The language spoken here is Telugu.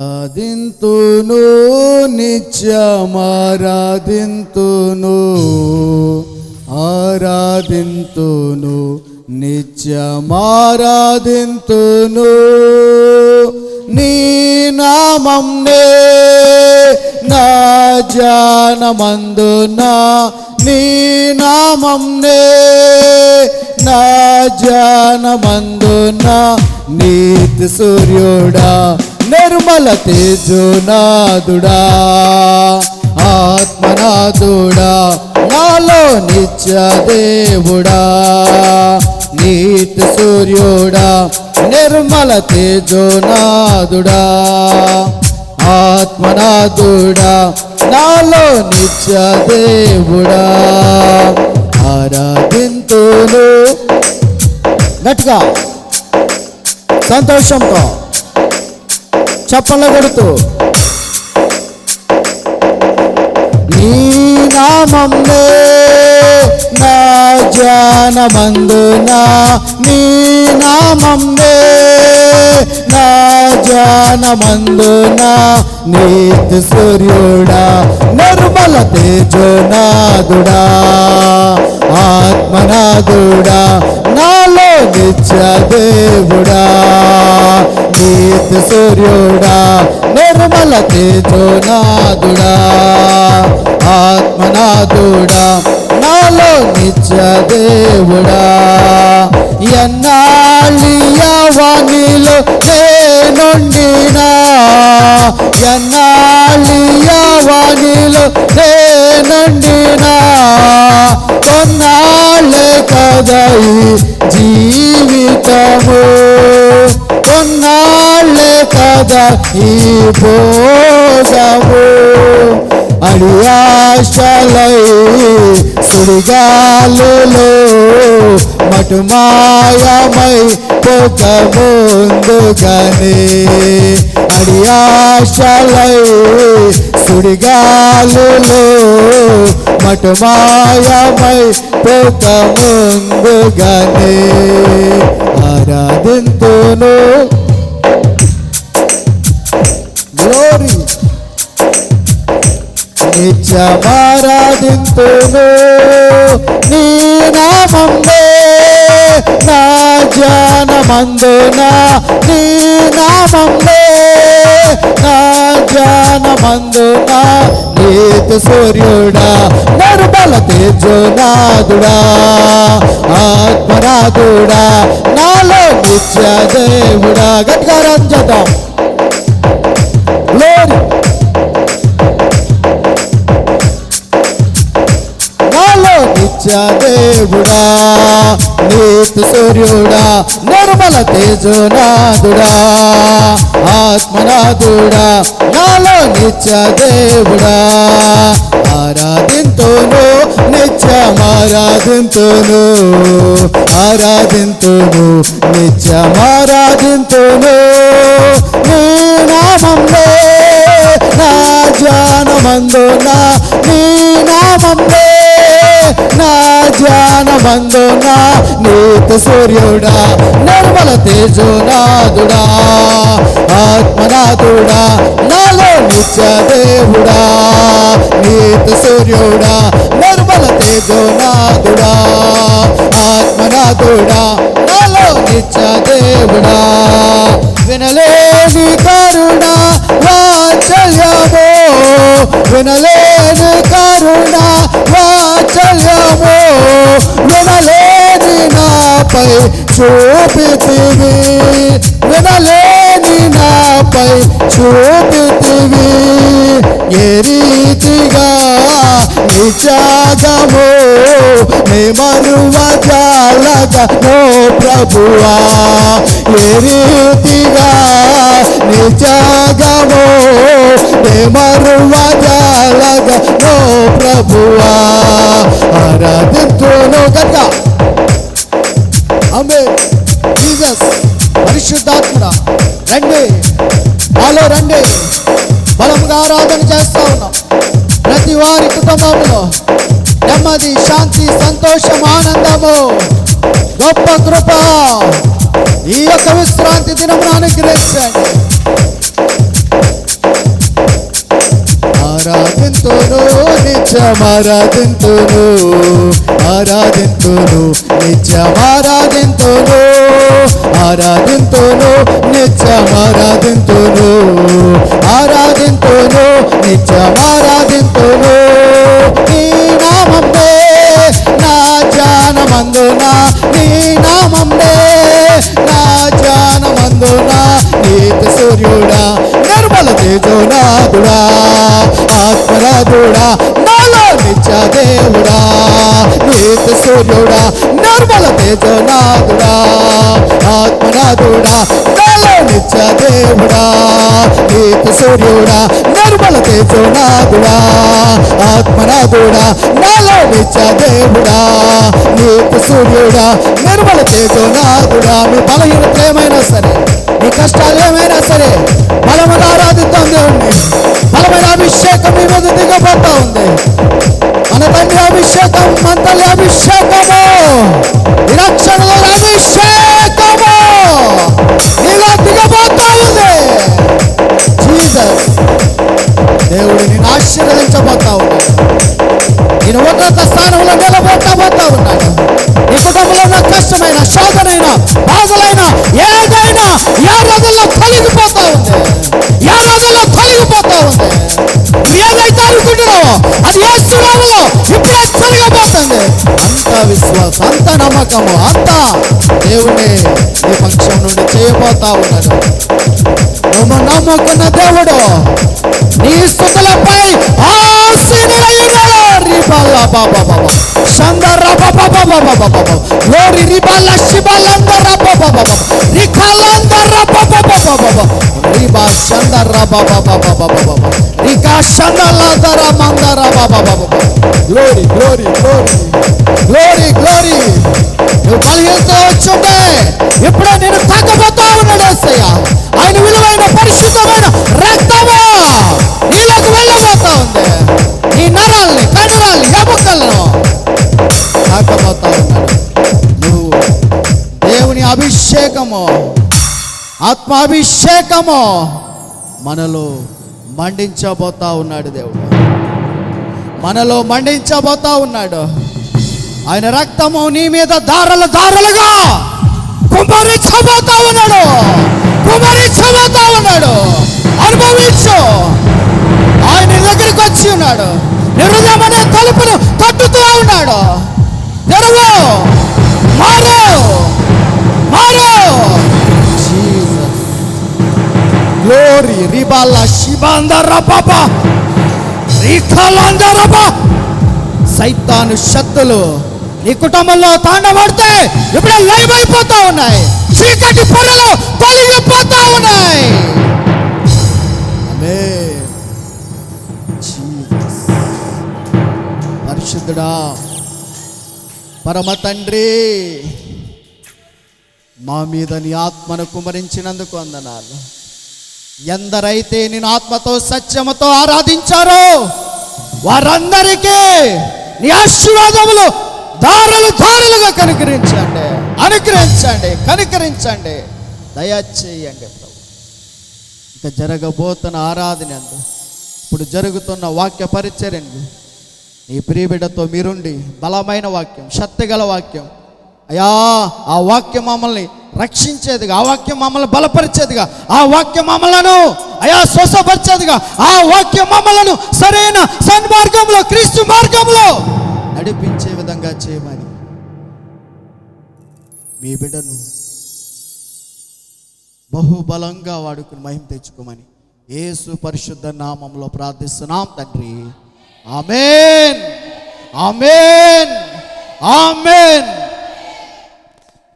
ఆరాధింతును నిత్యమారాధింతును ఆరాధింతును నిత్యమారాధింతును. నీ నామంనే నా జానమందునా నీ నామంనే నా జానమందునా నీతి సూర్యుడా. నిర్మల తేజోనాదుడా ఆత్మనాథుడా నాలో నిత్య దేవుడా నీతి సూర్యుడా నిర్మల తేజోనాదుడా ఆత్మనాథుడా నాలో నిత్య దేవుడా. ఆరాధింతును గట్టిగా సంతోషంతో. చప్పల కొడుతూ నీ నామంలో నా జానమందున నీ నామందే నా జానమందునా నీతి సూర్యుడా నిర్మల తేజోనాదుడా ఆత్మనాదుడా నాలో నిత్య దేవుడా నీతి సూర్యుడా నిర్మల తేజోనాథుడా ఆత్మనాథుడా నాలో నిత్య దేవుడా. ఎన్నాళ్ళియవాణిలో నేనుండినా ఎన్నాళ్ళియవాణిలో నేనుండినా కొన్నాళ్ళే కదయి జీవితము కొన్నాళ్ళే కదా ఈ భోగము. అడియాశలై సుడిగాలులో పాటు మాయమై పోక ముందుగానే అడియాశలై సుడిగాలులో మటుమాయమై పోక ముందుగానే ఆరాధింతును గ్లోరీ నిత్యమారాధింతును నీ నామంలో నా జానమందున నీ నామంలో నా జానమందున నీతి సూర్యుడా నిర్మల తేజోనాథుడా ఆత్మనాథుడా నాలో నిత్య దేవుడా. గట్టిగా రంజదాం గ్లోరీ నాలో నిత్య దేవుడా. నీతి సూర్యుడా నిర్మల తేజునాథుడా ఆత్మనాథుడా నాలో నిత్య దేవుడా. ఆరాధింతును నిత్యం ఆరాధింతును ఆరాధింతును నిత్యం ఆరాధింతును. నీ నామంలో నా జానమందున నీ నామంలో నా జానమందున నీత సూర్యుడా నిర్మల తేజునాథుడా ఆత్మనాథుడా నాలో నిత్య దేవుడా నీత సూర్యుడా నిర్మల తేజునాథుడా ఆత్మనాథుడా నాలో నిత్య దేవుడా. వినలేని కరుణ వాచల్యమో వినలేని కరుణ వా వాచల్యమో వినలేని నాపై చూపితివి వినలే నాపై చూపితివి. ఏ రీతిగా నిజాగమో నే మరువ ప్రభువా. ఏ రీతిగా నిజాగమో నే మరువ ప్రభువా. ఆరాధించును కనుక అమ్మే జీసస్ పరిశుద్ధాత్మడా. రండి. మాలో రండి. బలముగా ఆరాధన చేస్తా ఉన్నాం. ప్రతి వారి కుటుంబంలో నెమ్మది శాంతి సంతోషం ఆనందము. గొప్ప కృప ఈ యొక్క విశ్రాంతి దినమును అనుగ్రహించండి. ఆరాధింతును నిత్యం ఆరాధింతును. ఆరాధింతును నిత్యం ఆరాధింతును. ఆరాధింతును నిత్యం ఆరాధింతును. ఆరాధింతును నిత్యం ఆరాధింతును. నీ నామందే నా జానమందున నీ నామందే నా జానమందున నీత సూర్యుడా నిర్మల తేజోనాథుడా ఆత్మరాధుడా నాలో నిత్య దేవుడా. నీత సూర్యుడా నిర్మల తేజనాథుడా ఆత్మనాథుడా నిత్య దేవుడా నీకు సూర్యుడా నిర్మల తేజనాథుడా ఆత్మనాథుడా నాలో నిత్య దేవుడా నీకు సూర్యుడా నిర్మల తేజనాథుడా మీ బలహీనత ఏమైనా సరే మీ కష్టాలు ఏమైనా సరే బలమైన ఆరాధిద్దాం దేవుణ్ణి బలమైన అభిషేకం మీ మీద దిగబోతా ఉంది. మన అభిషేకం మన అభిషేకము. నిరక్షణలో అభిషేకము నీలో దిగబోతా ఉంది. జీసస్ దేవుడు నేను ఆశీర్వదించబోతా ఉన్నాడు. నేను ఉన్నత స్థానంలో నిలబోతా పోతా ఉన్నాడు నీ కుటుంబంలో ఉన్న కష్టమైన శోధనైన బాధలైన ఏదైనా ఏ రోజుల్లో విశ్వాసం అంత నమ్మకము అంత దేవుడే ఈ పక్షం నుండి చేయబోతా ఉన్నాడు నువ్వు నమ్ముకున్న దేవుడు నీ స్థుతులపై ఆసీనుడయ్యున్నాడు బాబా బాబా సందర బాబా బాబా బాబా బాబా లోరి రిబాల శిబాలందర బాబా బాబా రికాలందర బాబా బాబా బాబా రిబా సందర బాబా బాబా బాబా బాబా రికా సందలందర మందర బాబా బాబా గ్లోరీ గ్లోరీ గ్లోరీ తాకబోతా ఉన్నాడు నువ్వు దేవుని అభిషేకము ఆత్మాభిషేకము మనలో మండించబోతా ఉన్నాడు దేవుడు. మనలో మండించబోతా ఉన్నాడు. ఆయన రక్తము నీ మీద దారలు దారలుగా కుమరించబోతా ఉన్నాడు. కుమరించబోతా ఉన్నాడు. అనుభవించు. ఆయన దగ్గరికి వచ్చి ఉన్నాడు. నిరుదయం తలుపును తట్టుతూ ఉన్నాడు. తెరవు! మారు! మారు! గ్లోరీ రిబాల శిబాందర పాపా! రీఖాలందర సైతాను శక్తులు నీ కుటుంబంలో తాండబడితే ఇప్పుడే లైవ్ అయిపోతా ఉన్నాయి? చీకటి పొరలు తొలగిపోతా ఉన్నాయి. పరిశుద్ధుడా పరమ తండ్రి మా మీద నీ ఆత్మను కుమరించినందుకు అందనాలు ఎందరైతే నేను ఆత్మతో సత్యముతో ఆరాధించారో వారందరికీ నీ ఆశీర్వాదములు దారులు దారులుగా కనుకరించండి. అనుగ్రహించండి కనుకరించండి. దయచేయండి ప్రభు. ఇక జరగబోతున్న ఆరాధన ఇప్పుడు జరుగుతున్న వాక్య పరిచర్యండి నీ ప్రియబిడ్డతో మీరుండి బలమైన వాక్యం శక్తిగల వాక్యం. అయ్యా ఆ వాక్యం మమ్మల్ని రక్షించేదిగా ఆ వాక్యం మమ్మల్ని బలపరిచేదిగా ఆ వాక్యం మమ్మలను అయా స్వసపరిచేదిగా ఆ వాక్యం మమ్మలను సరైన సన్మార్గంలో క్రీస్తు మార్గంలో నడిపించే విధంగా చేయమని మీ బిడ్డను బహుబలంగా వాడుకుని మహిమ తెచ్చుకోమని ఏసు పరిశుద్ధ నామంలో ప్రార్థిస్తున్నాం తండ్రి. ఆమెన్. ఆమెన్. ఆమెన్.